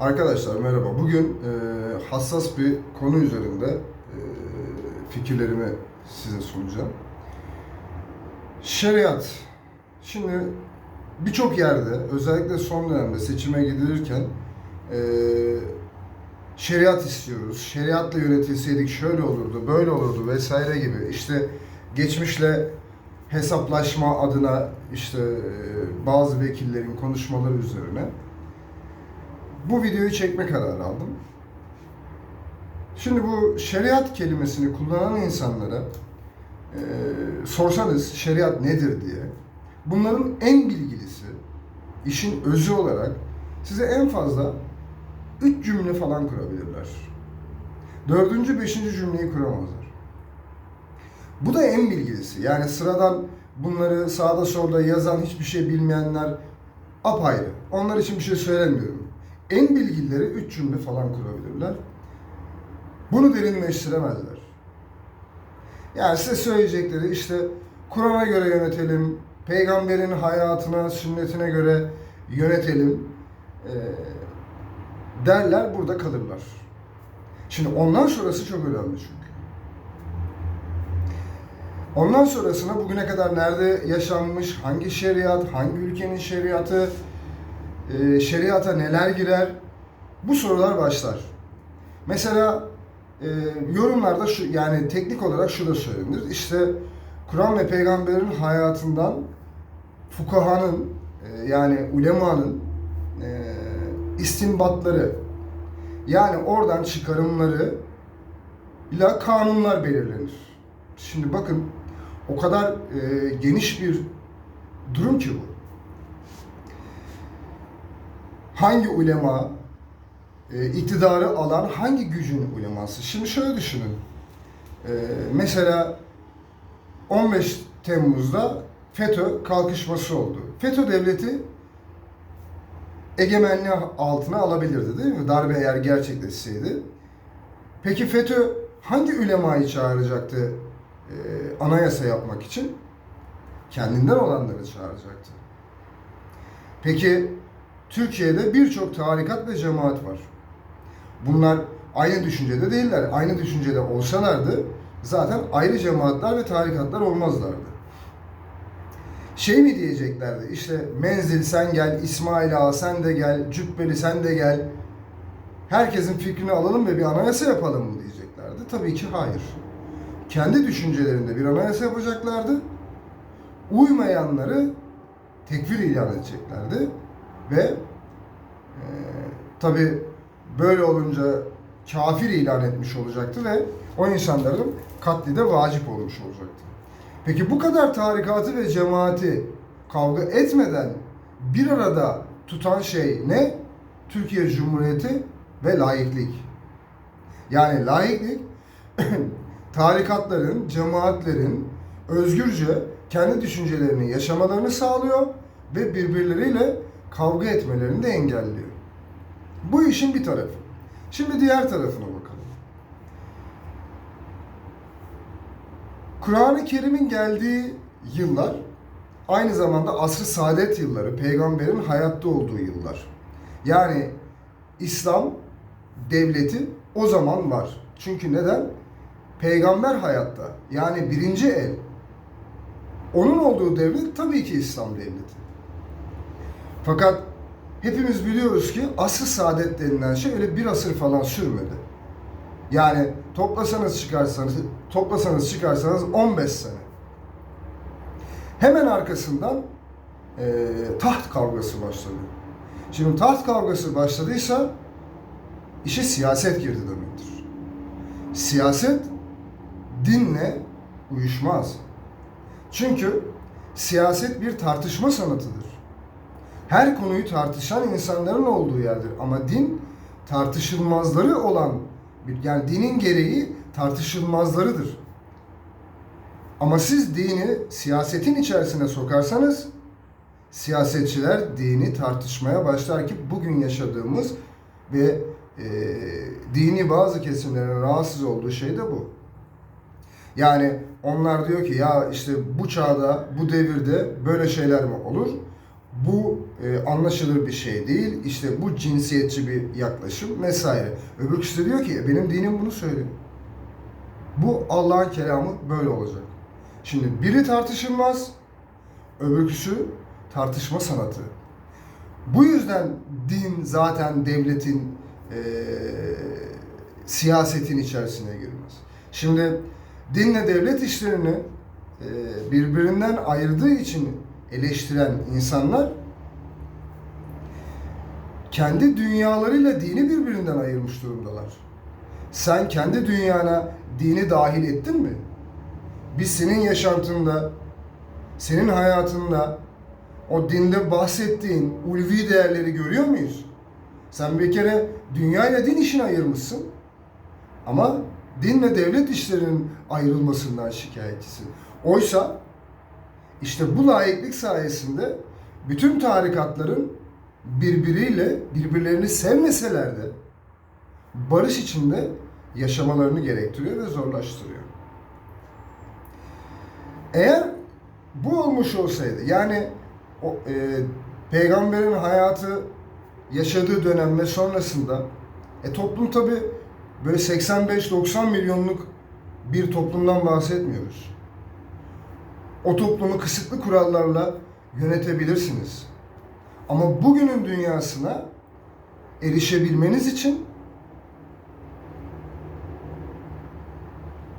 Arkadaşlar merhaba. Bugün e, hassas bir konu üzerinde e, fikirlerimi size sunacağım. Şeriat. Şimdi birçok yerde özellikle son dönemde seçime gidilirken e, şeriat istiyoruz. Şeriatla yönetilseydik şöyle olurdu, böyle olurdu vesaire gibi. İşte geçmişle hesaplaşma adına işte e, bazı vekillerin konuşmaları üzerine bu videoyu çekme kararı aldım. Şimdi bu şeriat kelimesini kullanan insanlara e, sorsanız şeriat nedir diye bunların en bilgilisi işin özü olarak size en fazla üç cümle falan kurabilirler. Dördüncü, beşinci cümleyi kuramazlar. Bu da en bilgilisi. Yani sıradan bunları sağda solda yazan hiçbir şey bilmeyenler apayrı. Onlar için bir şey söylemiyorum. En bilgilileri üç cümle falan kurabilirler. Bunu derinleştiremezler. Yani size söyleyecekleri işte Kur'an'a göre yönetelim, peygamberin hayatına, sünnetine göre yönetelim eee, derler, burada kalırlar. Şimdi ondan sonrası çok önemli çünkü. Ondan sonrasına bugüne kadar nerede yaşanmış, hangi şeriat, hangi ülkenin şeriatı, e, şeriata neler girer, bu sorular başlar. Mesela e, yorumlarda şu yani teknik olarak şu da söylenir. İşte Kur'an ve peygamberin hayatından fukahanın e, yani ulemanın e, istinbatları yani oradan çıkarımları ile kanunlar belirlenir. Şimdi bakın o kadar e, geniş bir durum ki bu. Hangi ulema e, iktidarı alan hangi gücün uleması? Şimdi şöyle düşünün. E, mesela 15 Temmuz'da FETÖ kalkışması oldu. FETÖ devleti egemenliği altına alabilirdi değil mi? Darbe eğer gerçekleşseydi. Peki FETÖ hangi ulemayı çağıracaktı e, anayasa yapmak için? Kendinden olanları çağıracaktı. Peki Türkiye'de birçok tarikat ve cemaat var. Bunlar aynı düşüncede değiller. Aynı düşüncede olsalardı zaten ayrı cemaatler ve tarikatlar olmazlardı. Şey mi diyeceklerdi işte Menzil sen gel, İsmail Ağa sen de gel, Cübbeli sen de gel. Herkesin fikrini alalım ve bir anayasa yapalım mı diyeceklerdi. Tabii ki hayır. Kendi düşüncelerinde bir anayasa yapacaklardı. Uymayanları tekfir ilan edeceklerdi. Ve e, tabi böyle olunca kafir ilan etmiş olacaktı ve o insanların katli de vacip olmuş olacaktı. Peki bu kadar tarikatı ve cemaati kavga etmeden bir arada tutan şey ne? Türkiye Cumhuriyeti ve laiklik. Yani laiklik tarikatların, cemaatlerin özgürce kendi düşüncelerini yaşamalarını sağlıyor ve birbirleriyle kavga etmelerini de engelliyor. Bu işin bir tarafı. Şimdi diğer tarafına bakalım. Kur'an-ı Kerim'in geldiği yıllar aynı zamanda asr-ı saadet yılları, peygamberin hayatta olduğu yıllar. Yani İslam devleti o zaman var. Çünkü neden? Peygamber hayatta. Yani birinci el. Onun olduğu devlet tabii ki İslam devleti. Fakat hepimiz biliyoruz ki asr saadet denilen şey öyle bir asır falan sürmedi. Yani toplasanız çıkarsanız, toplasanız çıkarsanız 15 sene. Hemen arkasından e, taht kavgası başladı. Şimdi taht kavgası başladıysa işe siyaset girdi demektir. Siyaset dinle uyuşmaz. Çünkü siyaset bir tartışma sanatıdır her konuyu tartışan insanların olduğu yerdir. Ama din tartışılmazları olan yani dinin gereği tartışılmazlarıdır. Ama siz dini siyasetin içerisine sokarsanız siyasetçiler dini tartışmaya başlar ki bugün yaşadığımız ve e, dini bazı kesimlerin rahatsız olduğu şey de bu. Yani onlar diyor ki ya işte bu çağda, bu devirde böyle şeyler mi olur? Bu e, anlaşılır bir şey değil. İşte bu cinsiyetçi bir yaklaşım vesaire. Öbürküsü de diyor ki "E, benim dinim bunu söylüyor. Bu Allah'ın kelamı böyle olacak. Şimdi biri tartışılmaz, öbürküsü tartışma sanatı. Bu yüzden din zaten devletin e, siyasetin içerisine girmez. Şimdi dinle devlet işlerini e, birbirinden ayırdığı için eleştiren insanlar kendi dünyalarıyla dini birbirinden ayırmış durumdalar. Sen kendi dünyana dini dahil ettin mi? Biz senin yaşantında, senin hayatında o dinde bahsettiğin ulvi değerleri görüyor muyuz? Sen bir kere dünya ile din işini ayırmışsın. Ama din ve devlet işlerinin ayrılmasından şikayetçisin. Oysa işte bu layıklık sayesinde bütün tarikatların birbiriyle birbirlerini sevmeseler de barış içinde yaşamalarını gerektiriyor ve zorlaştırıyor. Eğer bu olmuş olsaydı yani o, e, peygamberin hayatı yaşadığı dönem ve sonrasında e, toplum tabi böyle 85-90 milyonluk bir toplumdan bahsetmiyoruz. O toplumu kısıtlı kurallarla yönetebilirsiniz. Ama bugünün dünyasına erişebilmeniz için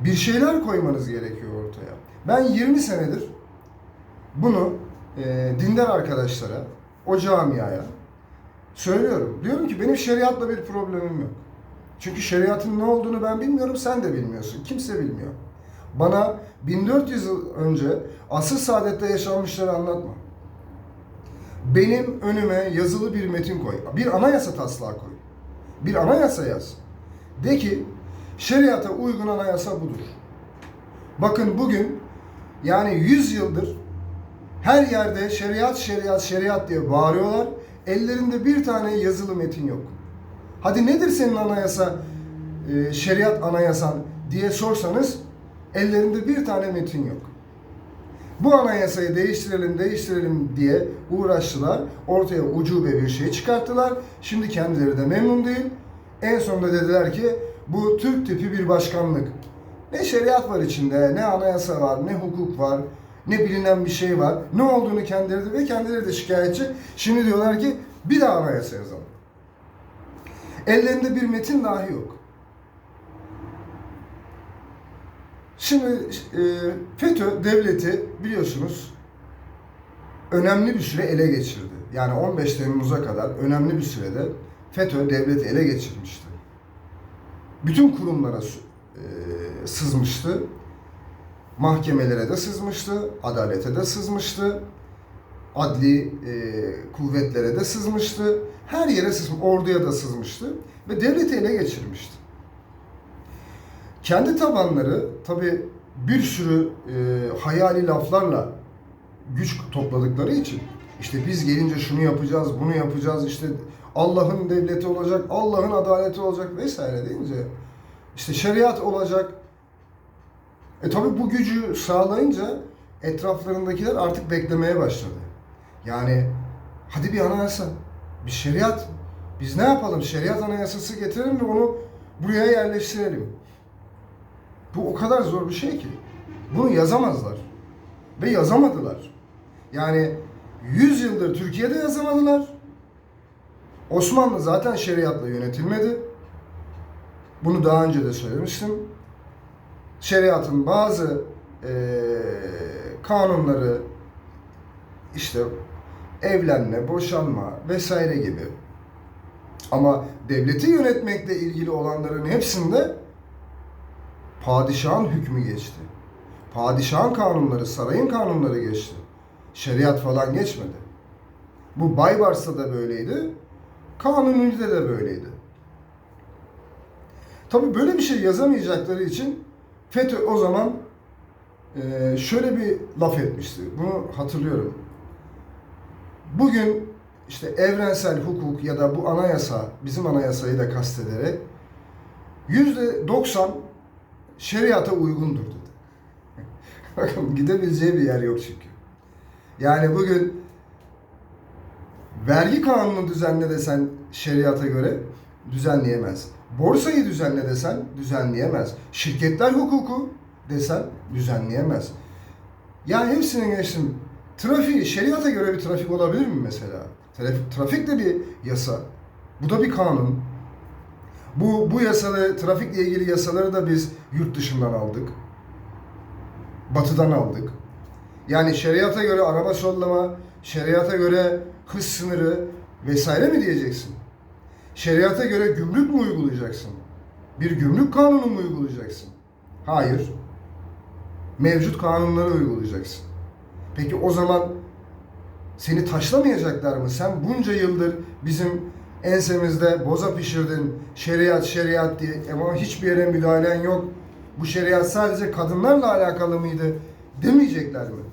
bir şeyler koymanız gerekiyor ortaya. Ben 20 senedir bunu e, dindar arkadaşlara, o camiaya söylüyorum. Diyorum ki benim şeriatla bir problemim yok. Çünkü şeriatın ne olduğunu ben bilmiyorum, sen de bilmiyorsun. Kimse bilmiyor. Bana 1400 yıl önce asıl saadette yaşanmışları anlatma. Benim önüme yazılı bir metin koy. Bir anayasa taslağı koy. Bir anayasa yaz. De ki şeriata uygun anayasa budur. Bakın bugün yani 100 yıldır her yerde şeriat şeriat şeriat diye bağırıyorlar. Ellerinde bir tane yazılı metin yok. Hadi nedir senin anayasa, e, şeriat anayasan diye sorsanız ellerinde bir tane metin yok. Bu anayasayı değiştirelim, değiştirelim diye uğraştılar. Ortaya ucube bir şey çıkarttılar. Şimdi kendileri de memnun değil. En sonunda dediler ki bu Türk tipi bir başkanlık. Ne şeriat var içinde, ne anayasa var, ne hukuk var, ne bilinen bir şey var. Ne olduğunu kendileri de ve kendileri de şikayetçi. Şimdi diyorlar ki bir daha anayasa yazalım. Ellerinde bir metin dahi yok. Şimdi e, FETÖ devleti biliyorsunuz önemli bir süre ele geçirdi. Yani 15 Temmuz'a kadar önemli bir sürede FETÖ devleti ele geçirmişti. Bütün kurumlara e, sızmıştı. Mahkemelere de sızmıştı, adalete de sızmıştı, adli e, kuvvetlere de sızmıştı, her yere sızmıştı, orduya da sızmıştı ve devleti ele geçirmişti. Kendi tabanları tabi bir sürü e, hayali laflarla güç topladıkları için işte biz gelince şunu yapacağız, bunu yapacağız, işte Allah'ın devleti olacak, Allah'ın adaleti olacak vesaire deyince işte şeriat olacak. E tabi bu gücü sağlayınca etraflarındakiler artık beklemeye başladı. Yani hadi bir anayasa, bir şeriat. Biz ne yapalım? Şeriat anayasası getirelim ve onu buraya yerleştirelim. Bu o kadar zor bir şey ki. Bunu yazamazlar. Ve yazamadılar. Yani 100 yıldır Türkiye'de yazamadılar. Osmanlı zaten şeriatla yönetilmedi. Bunu daha önce de söylemiştim. Şeriatın bazı e, kanunları işte evlenme, boşanma vesaire gibi ama devleti yönetmekle ilgili olanların hepsinde padişahın hükmü geçti. Padişahın kanunları, sarayın kanunları geçti. Şeriat falan geçmedi. Bu Baybars'ta da böyleydi. Kanuni'de de böyleydi. Tabii böyle bir şey yazamayacakları için FETÖ o zaman e, şöyle bir laf etmişti. Bunu hatırlıyorum. Bugün işte evrensel hukuk ya da bu anayasa, bizim anayasayı da kastederek yüzde 90 şeriata uygundur dedi. Bakın gidebileceği bir yer yok çünkü. Yani bugün Vergi kanunu düzenle desen şeriata göre düzenleyemez. Borsayı düzenle desen düzenleyemez. Şirketler hukuku desen düzenleyemez. Ya hepsini geçtim. Trafiği şeriata göre bir trafik olabilir mi mesela? Trafik de bir yasa. Bu da bir kanun. Bu bu yasaları, trafikle ilgili yasaları da biz yurt dışından aldık. Batıdan aldık. Yani şeriata göre araba sollama, şeriata göre hız sınırı vesaire mi diyeceksin? Şeriata göre gümrük mü uygulayacaksın? Bir gümrük kanunu mu uygulayacaksın? Hayır. Mevcut kanunları uygulayacaksın. Peki o zaman seni taşlamayacaklar mı? Sen bunca yıldır bizim ensemizde boza pişirdin, şeriat şeriat diye ama hiçbir yere müdahalen yok. Bu şeriat sadece kadınlarla alakalı mıydı demeyecekler mi?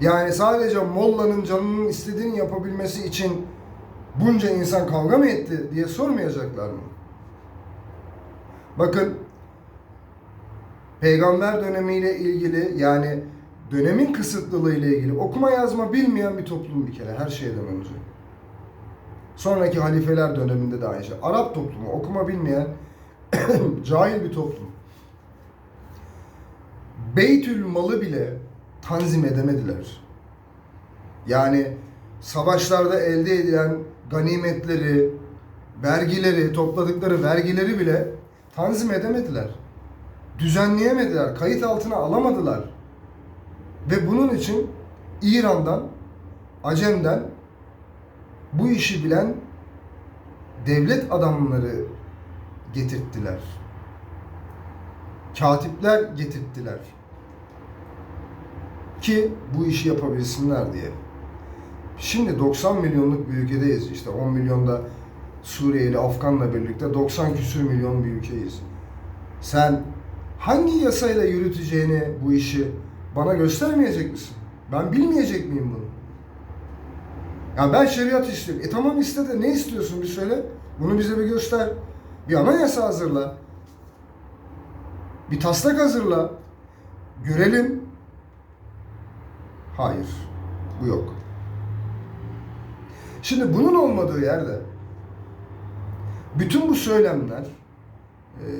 Yani sadece Molla'nın canının istediğini yapabilmesi için bunca insan kavga mı etti diye sormayacaklar mı? Bakın peygamber dönemiyle ilgili yani dönemin kısıtlılığı ile ilgili okuma yazma bilmeyen bir toplum bir kere her şeyden önce. Sonraki halifeler döneminde de aynı şey. Arap toplumu okuma bilmeyen cahil bir toplum. Beytül malı bile tanzim edemediler. Yani savaşlarda elde edilen ganimetleri, vergileri, topladıkları vergileri bile tanzim edemediler. Düzenleyemediler, kayıt altına alamadılar. Ve bunun için İran'dan, Acem'den bu işi bilen devlet adamları getirttiler. Katipler getirttiler. Ki bu işi yapabilsinler diye. Şimdi 90 milyonluk bir ülkedeyiz. İşte 10 milyonda Suriyeli, Afgan'la birlikte 90 küsür milyon bir ülkeyiz. Sen hangi yasayla yürüteceğini bu işi bana göstermeyecek misin? Ben bilmeyecek miyim bunu? Ya ben şeriat istiyorum. E tamam iste de ne istiyorsun bir söyle. Bunu bize bir göster. Bir anayasa hazırla. Bir taslak hazırla. Görelim. Hayır. Bu yok. Şimdi bunun olmadığı yerde bütün bu söylemler eee,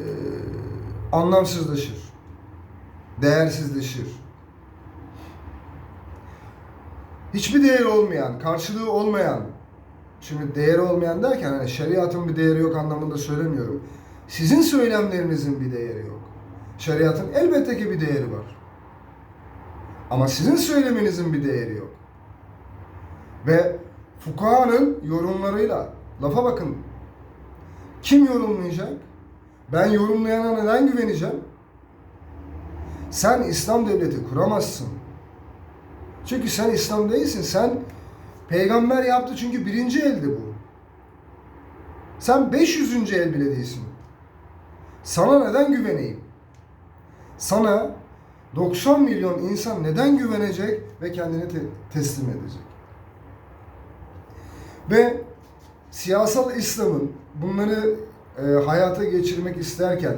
anlamsızlaşır. Değersizleşir. Hiçbir değeri olmayan, karşılığı olmayan, şimdi değeri olmayan derken hani şeriatın bir değeri yok anlamında söylemiyorum. Sizin söylemlerinizin bir değeri yok. Şeriatın elbette ki bir değeri var. Ama sizin söylemenizin bir değeri yok. Ve fukahanın yorumlarıyla, lafa bakın. Kim yorumlayacak? Ben yorumlayana neden güveneceğim? Sen İslam devleti kuramazsın. Çünkü sen İslam değilsin. Sen peygamber yaptı çünkü birinci eldi bu. Sen 500. el bile değilsin. Sana neden güveneyim? Sana 90 milyon insan neden güvenecek ve kendini te- teslim edecek? Ve siyasal İslam'ın bunları e, hayata geçirmek isterken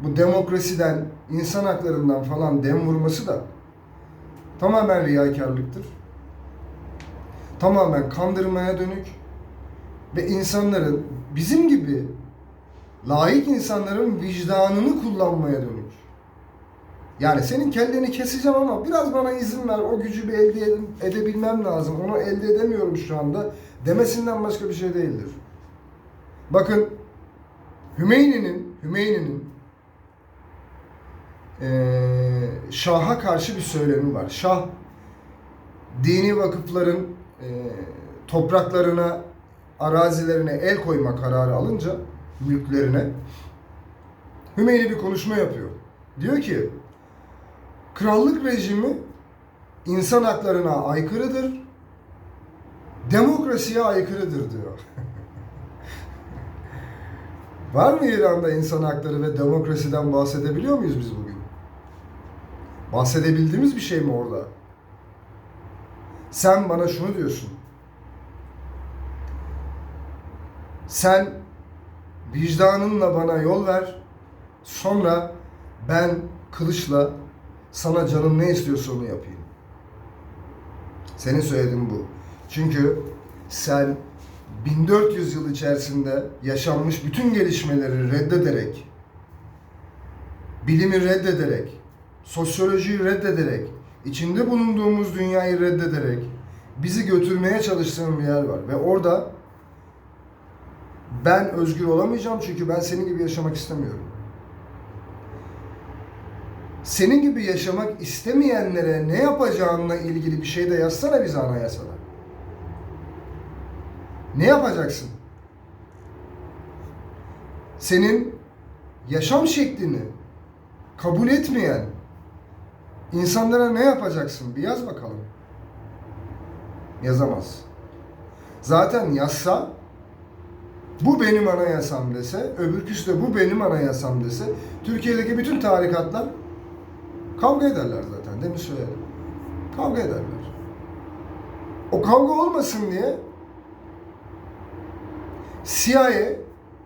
bu demokrasiden, insan haklarından falan dem vurması da tamamen riyakarlıktır. Tamamen kandırmaya dönük ve insanların bizim gibi layık insanların vicdanını kullanmaya dönük. Yani senin kelleni keseceğim ama biraz bana izin ver, o gücü bir elde ede- edebilmem lazım. Onu elde edemiyorum şu anda demesinden başka bir şey değildir. Bakın Hümeyni'nin Hümeyni'nin eee Şah'a karşı bir söylemi var. Şah dini vakıfların eee, topraklarına, arazilerine el koyma kararı alınca mülklerine Hümeyni bir konuşma yapıyor. Diyor ki krallık rejimi insan haklarına aykırıdır, demokrasiye aykırıdır diyor. Var mı İran'da insan hakları ve demokrasiden bahsedebiliyor muyuz biz bugün? Bahsedebildiğimiz bir şey mi orada? Sen bana şunu diyorsun. Sen vicdanınla bana yol ver. Sonra ben kılıçla sana canım ne istiyorsa onu yapayım. Senin söylediğin bu. Çünkü sen 1400 yıl içerisinde yaşanmış bütün gelişmeleri reddederek, bilimi reddederek, sosyolojiyi reddederek, içinde bulunduğumuz dünyayı reddederek bizi götürmeye çalıştığın bir yer var. Ve orada ben özgür olamayacağım çünkü ben senin gibi yaşamak istemiyorum. Senin gibi yaşamak istemeyenlere ne yapacağınla ilgili bir şey de yazsana bize anayasada. Ne yapacaksın? Senin yaşam şeklini kabul etmeyen insanlara ne yapacaksın? Bir yaz bakalım. Yazamaz. Zaten yazsa bu benim anayasam dese, öbürküsü de bu benim anayasam dese, Türkiye'deki bütün tarikatlar kavga ederler zaten. Demin söyledim. Kavga ederler. O kavga olmasın diye CIA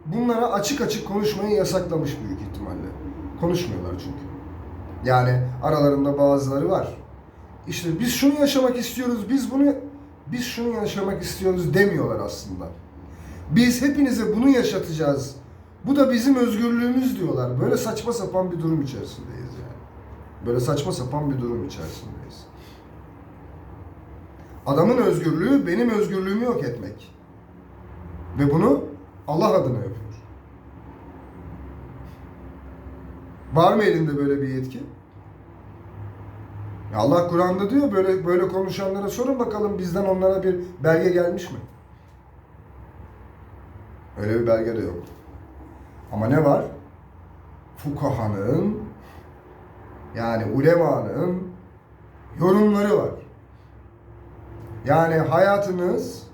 bunlara açık açık konuşmayı yasaklamış büyük ihtimalle. Konuşmuyorlar çünkü. Yani aralarında bazıları var. İşte biz şunu yaşamak istiyoruz, biz bunu biz şunu yaşamak istiyoruz demiyorlar aslında. Biz hepinize bunu yaşatacağız. Bu da bizim özgürlüğümüz diyorlar. Böyle saçma sapan bir durum içerisindeyiz yani. Böyle saçma sapan bir durum içerisindeyiz. Adamın özgürlüğü benim özgürlüğümü yok etmek. Ve bunu Allah adına yapıyor. Var mı elinde böyle bir yetki? Allah Kur'an'da diyor böyle böyle konuşanlara sorun bakalım bizden onlara bir belge gelmiş mi? Öyle bir belge de yok. Ama ne var? Fukahanın yani ulemanın yorumları var. Yani hayatınız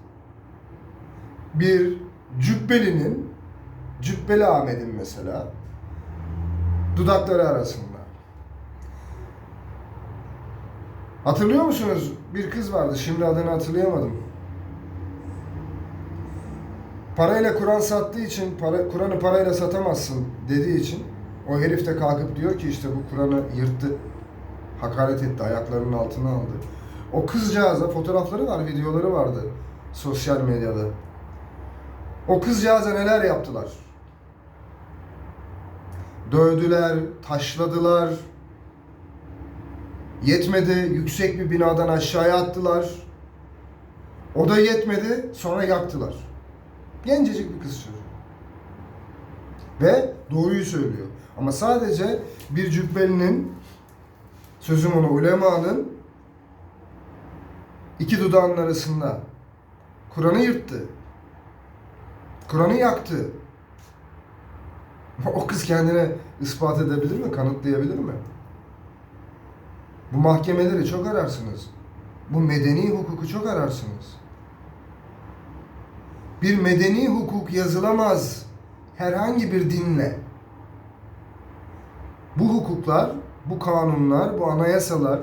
bir cübbelinin, cübbeli Ahmet'in mesela dudakları arasında. Hatırlıyor musunuz? Bir kız vardı. Şimdi adını hatırlayamadım. Parayla Kur'an sattığı için, para, Kur'an'ı parayla satamazsın dediği için o herif de kalkıp diyor ki işte bu Kur'an'ı yırttı. Hakaret etti, ayaklarının altına aldı. O kızcağıza fotoğrafları var, videoları vardı sosyal medyada. O kızcağıza neler yaptılar? Dövdüler, taşladılar. Yetmedi, yüksek bir binadan aşağıya attılar. O da yetmedi, sonra yaktılar. Gencecik bir kız çocuğu. Ve doğruyu söylüyor. Ama sadece bir cübbelinin, sözüm ona ulemanın iki dudağının arasında Kur'an'ı yırttı. Kur'an'ı yaktı. O kız kendine ispat edebilir mi? Kanıtlayabilir mi? Bu mahkemeleri çok ararsınız. Bu medeni hukuku çok ararsınız. Bir medeni hukuk yazılamaz herhangi bir dinle. Bu hukuklar, bu kanunlar, bu anayasalar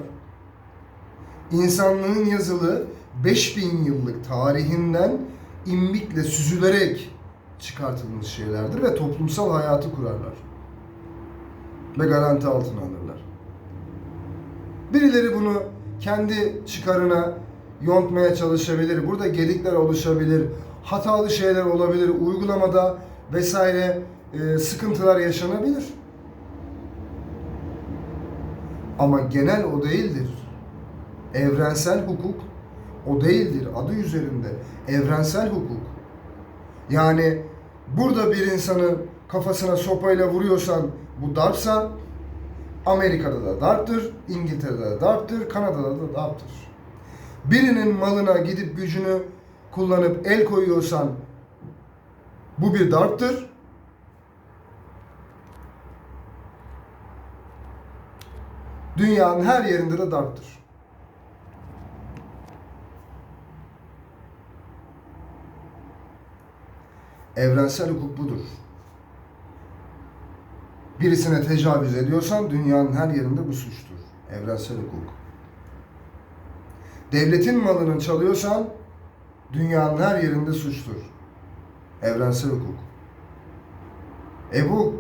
insanlığın yazılı 5000 yıllık tarihinden imbikle süzülerek çıkartılmış şeylerdir ve toplumsal hayatı kurarlar. Ve garanti altına alırlar. Birileri bunu kendi çıkarına yontmaya çalışabilir. Burada gedikler oluşabilir. Hatalı şeyler olabilir. Uygulamada vesaire e, sıkıntılar yaşanabilir. Ama genel o değildir. Evrensel hukuk o değildir. Adı üzerinde. Evrensel hukuk. Yani burada bir insanı kafasına sopayla vuruyorsan bu darpsa Amerika'da da darptır, İngiltere'de de darptır, Kanada'da da darptır. Birinin malına gidip gücünü kullanıp el koyuyorsan bu bir darptır. Dünyanın her yerinde de darptır. Evrensel hukuk budur. Birisine tecavüz ediyorsan dünyanın her yerinde bu suçtur. Evrensel hukuk. Devletin malını çalıyorsan dünyanın her yerinde suçtur. Evrensel hukuk. E bu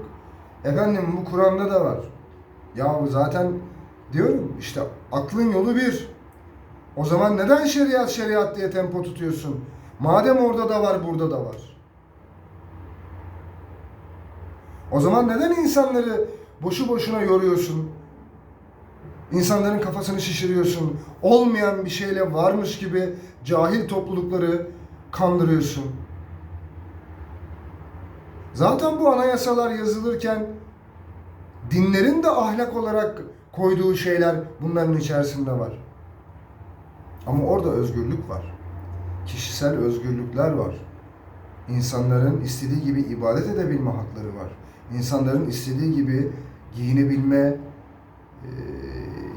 efendim bu Kur'an'da da var. Ya zaten diyorum işte aklın yolu bir. O zaman neden şeriat şeriat diye tempo tutuyorsun? Madem orada da var, burada da var. O zaman neden insanları boşu boşuna yoruyorsun? İnsanların kafasını şişiriyorsun. Olmayan bir şeyle varmış gibi cahil toplulukları kandırıyorsun. Zaten bu anayasalar yazılırken dinlerin de ahlak olarak koyduğu şeyler bunların içerisinde var. Ama orada özgürlük var. Kişisel özgürlükler var. İnsanların istediği gibi ibadet edebilme hakları var. İnsanların istediği gibi giyinebilme, e,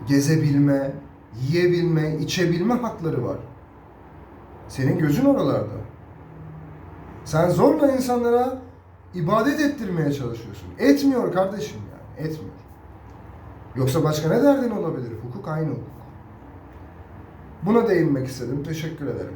gezebilme, yiyebilme, içebilme hakları var. Senin gözün oralarda. Sen zorla insanlara ibadet ettirmeye çalışıyorsun. Etmiyor kardeşim yani, etmiyor. Yoksa başka ne derdin olabilir? Hukuk aynı hukuk. Buna değinmek istedim. Teşekkür ederim.